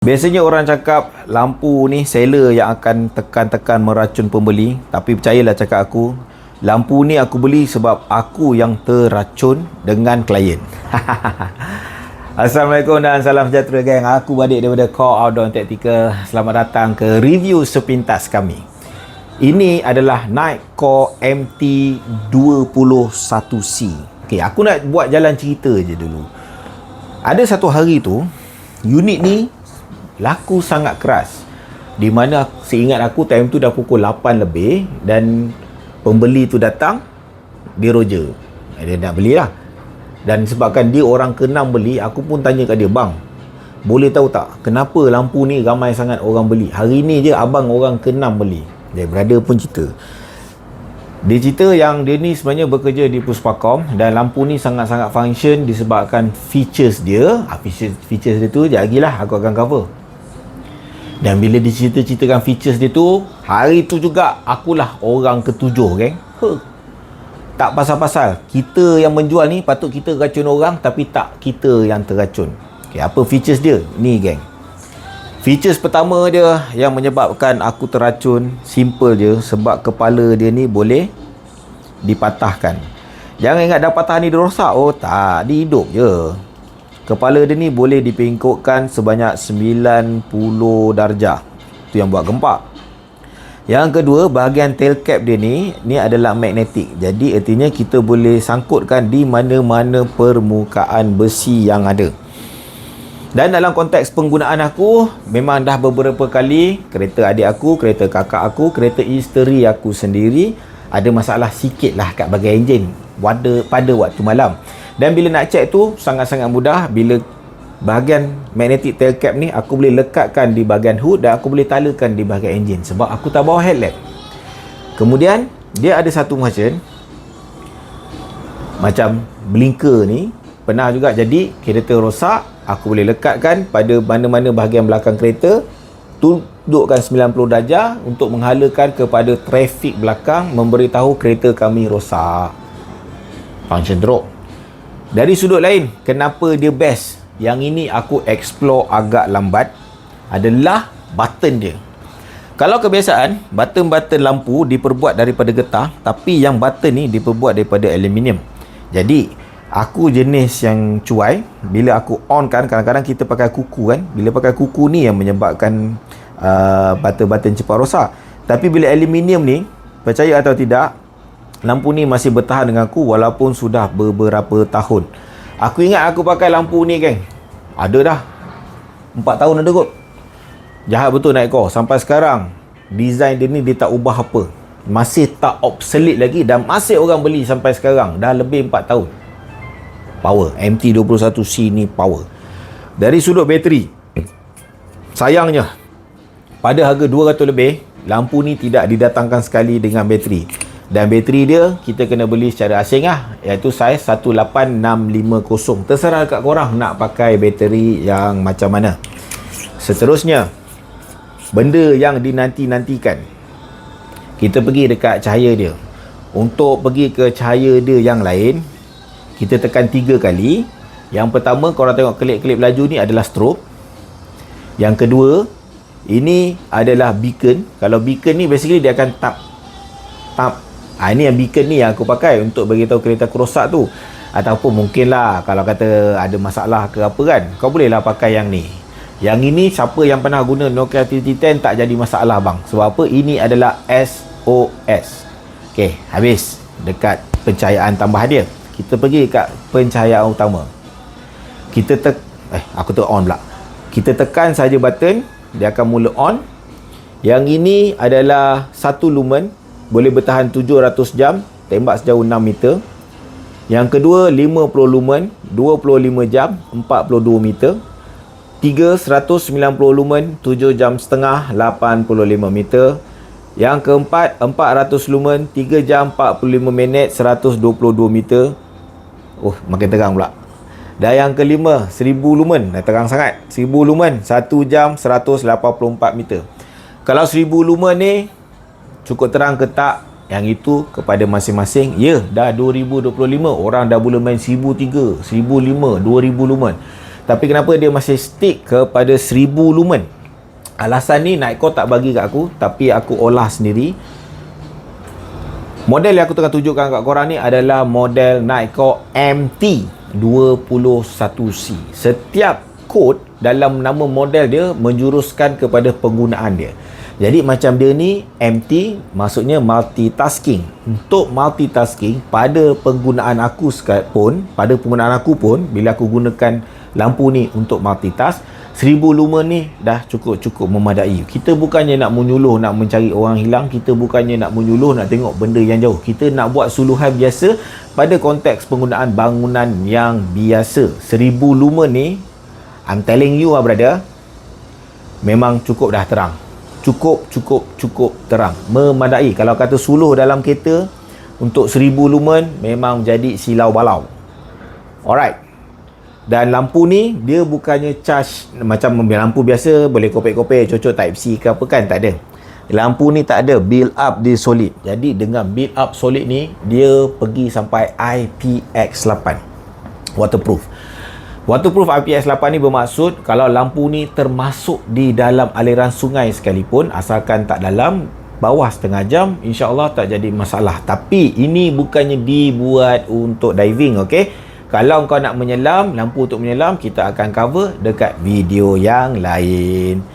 Biasanya orang cakap lampu ni seller yang akan tekan-tekan meracun pembeli. Tapi percayalah cakap aku Lampu ni aku beli sebab aku yang terracun dengan klien. Assalamualaikum dan salam sejahtera geng. Aku Badik daripada Core Outdoor Tactical. Selamat datang ke review sepintas kami. Ini adalah Night Core MT21C Okay, aku nak buat jalan cerita je dulu. Ada satu hari tu Unit ni laku sangat keras. Di mana seingat aku time tu dah pukul 8 lebih dan pembeli tu datang dia roger dia nak beli lah dan sebabkan dia orang ke beli aku pun tanya kat dia bang boleh tahu tak kenapa lampu ni ramai sangat orang beli? Hari ni je abang orang ke beli. Dia brother pun cerita. Dia cerita yang dia ni sebenarnya bekerja di Puspakom dan lampu ni sangat-sangat function disebabkan features dia. Ah, features, features dia tu sekejap lagi lah aku akan cover dan bila dicerita-ceritakan features dia tu Hari tu juga akulah orang ketujuh geng huh. Tak pasal-pasal. Kita yang menjual ni patut kita racun orang Tapi tak kita yang terracun okay, Apa features dia? Ni geng. Features pertama dia yang menyebabkan aku terracun Simple je Sebab kepala dia ni boleh dipatahkan. Jangan ingat dah patah ni dia rosak. Oh tak, dia hidup je Kepala dia ni boleh dipengkokkan sebanyak 90 darjah. Itu yang buat gempak. Yang kedua, bahagian tail cap dia ni ni adalah magnetik. Jadi artinya kita boleh sangkutkan di mana-mana permukaan besi yang ada. Dan dalam konteks penggunaan aku, memang dah beberapa kali kereta adik aku, kereta kakak aku, kereta isteri aku sendiri ada masalah sikit lah kat bahagian enjin pada, pada waktu malam. Dan bila nak check tu sangat-sangat mudah bila bahagian magnetic tail cap ni aku boleh lekatkan di bahagian hood dan aku boleh talakan di bahagian enjin sebab aku tak bawa headlamp. Kemudian dia ada satu macam macam blinker ni pernah juga jadi kereta rosak aku boleh lekatkan pada mana-mana bahagian belakang kereta tundukkan 90 darjah untuk menghalakan kepada trafik belakang memberitahu kereta kami rosak function drop dari sudut lain, kenapa dia best? Yang ini aku explore agak lambat adalah button dia. Kalau kebiasaan, button-button lampu diperbuat daripada getah, tapi yang button ni diperbuat daripada aluminium. Jadi, aku jenis yang cuai, bila aku on kan, kadang-kadang kita pakai kuku kan, bila pakai kuku ni yang menyebabkan uh, button-button cepat rosak. Tapi bila aluminium ni, percaya atau tidak, lampu ni masih bertahan dengan aku walaupun sudah beberapa tahun. Aku ingat aku pakai lampu ni geng. Ada dah. 4 tahun ada kot. Jahat betul naik kau sampai sekarang design dia ni dia tak ubah apa. Masih tak obsolete lagi dan masih orang beli sampai sekarang. Dah lebih 4 tahun. Power. MT21C ni power. Dari sudut bateri sayangnya pada harga 200 lebih lampu ni tidak didatangkan sekali dengan bateri dan bateri dia kita kena beli secara asing lah. Iaitu saiz 18650 terserah kat korang nak pakai bateri yang macam mana. Seterusnya benda yang dinanti-nantikan. Kita pergi dekat cahaya dia. Untuk pergi ke cahaya dia yang lain kita tekan tiga kali. Yang pertama korang tengok kelip-kelip laju ni adalah strobe yang kedua ini adalah beacon. Kalau beacon ni basically dia akan tap tap ha, ini yang beacon ni yang aku pakai untuk beritahu kereta aku rosak tu. Ataupun mungkin lah kalau kata ada masalah ke apa kan kau boleh lah pakai yang ni. Yang ini siapa yang pernah guna Nokia TT10 tak jadi masalah bang. Sebab apa? Ini adalah SOS ok habis. Dekat pencahayaan tambah dia. Kita pergi kat pencahayaan utama. Kita tek eh aku tu on pula. Kita tekan saja button dia akan mula on. Yang ini adalah satu lumen boleh bertahan 700 jam tembak sejauh 6 meter. Yang kedua 50 lumen 25 jam 42 meter. 3 190 lumen 7 jam setengah 85 meter. Yang keempat 400 lumen 3 jam 45 minit 122 meter. Oh makin terang pula. Dan yang kelima 1000 lumen. Dah terang sangat. 1000 lumen 1 jam 184 meter. Kalau 1000 lumen ni cukup terang ke tak yang itu kepada masing-masing ya dah 2025 orang dah boleh main 1003 1005 2000 lumen Tapi kenapa dia masih stick kepada 1000 lumen? Alasan ni Nightcore tak bagi kat aku tapi aku olah sendiri. Model yang aku tengah tunjukkan kat korang ni adalah model Nightcore MT 21C. Setiap kod dalam nama model dia menjuruskan kepada penggunaan dia. Jadi macam dia ni MT maksudnya multitasking. Untuk multitasking pada penggunaan aku pun, pada penggunaan aku pun bila aku gunakan lampu ni untuk multitask, 1000 lumen ni dah cukup-cukup memadai. Kita bukannya nak menyuluh nak mencari orang hilang, kita bukannya nak menyuluh nak tengok benda yang jauh. Kita nak buat suluhan biasa pada konteks penggunaan bangunan yang biasa. 1000 lumen ni I'm telling you ah brother, memang cukup dah terang cukup cukup cukup terang. Memadai. Kalau kata suluh dalam kereta untuk 1000 lumen memang jadi silau balau alright. Dan lampu ni dia bukannya charge macam lampu biasa boleh kopek-kopek cocok type C ke apa kan tak ada. Lampu ni tak ada build up di solid. Jadi dengan build up solid ni dia pergi sampai IPX8 waterproof Waterproof IPS 8 ni bermaksud kalau lampu ni termasuk di dalam aliran sungai sekalipun asalkan tak dalam bawah setengah jam insya-Allah tak jadi masalah. Tapi ini bukannya dibuat untuk diving okey. Kalau kau nak menyelam, lampu untuk menyelam kita akan cover dekat video yang lain.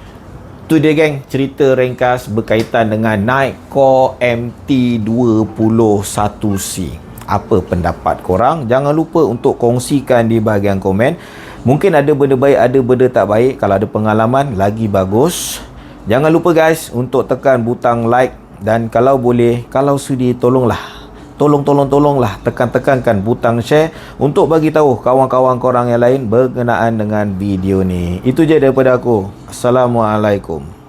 Tu dia geng, cerita ringkas berkaitan dengan Nightcore MT21C apa pendapat korang? Jangan lupa untuk kongsikan di bahagian komen. Mungkin ada benda baik ada benda tak baik. Kalau ada pengalaman lagi bagus. Jangan lupa guys untuk tekan butang like. Dan kalau boleh kalau sudi tolonglah. Tolong tolong tolonglah tekan-tekankan butang share untuk bagi tahu kawan-kawan korang yang lain berkenaan dengan video ni. Itu je daripada aku. Assalamualaikum